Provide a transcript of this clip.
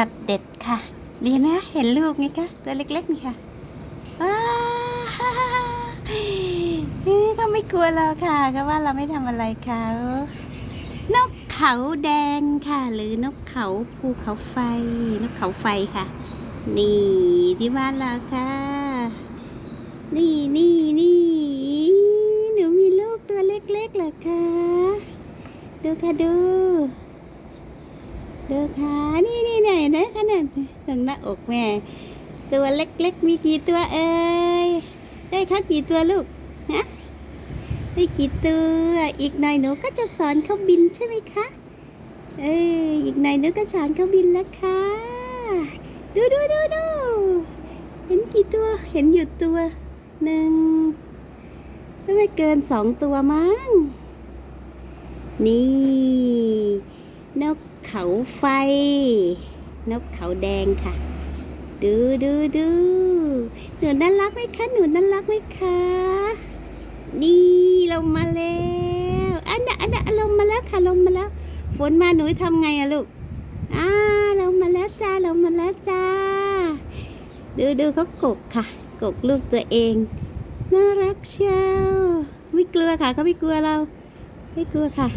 ช็อตเด็ดค่ะ ดีนะ เห็นลูกไงคะตัวเล็กๆนี่ค่ะว้าวนี่ก็ไม่กลัวเราค่ะก็ว่าเราไม่ทำอะไรเขานกเขาแดงค่ะ หรือนกเขาภูเขาไฟ นกเขาไฟค่ะ นี่ที่บ้านเราค่ะ นี่นี่นี่หนูมีลูกตัวเล็กๆเหรอคะดูค่ะดูดูค่ะนี่นี่ ไหนะขนาดตรงหน้าอกแม่ ตัวเล็กๆ มีกี่ตัวเอ่ยได้ครับกี่ตัวลูกฮะได้กี่ตัว อีกหน่อยหนูก็จะสอนเขาบินใช่ไหมคะ เอออีกหน่อยหนูก็สอนเขาบินแล้วค่ะ ดูดูดูดูเห็นกี่ตัว เห็นอยู่ตัวหนึ่งไม่เกินสองตัวมั้ง นี่ นกเขาไฟ นกเขาแดงค่ะ ดูดูดูหนูน่ารักไหมคะ หนูน่ารักไหมคะ นี่ลงมาแล้วอันน่ะอันน่ะลงมาแล้วค่ะลงมาแล้ว ฝนมาหนูทำไงอะลูกอ่าลงมาแล้วจ้าลงมาแล้วจ้า ดูดูเขากกค่ะ กกลูกตัวเอง น่ารักเชียวไม่กลัวค่ะเขาไม่กลัวเรา ไม่กลัวค่ะ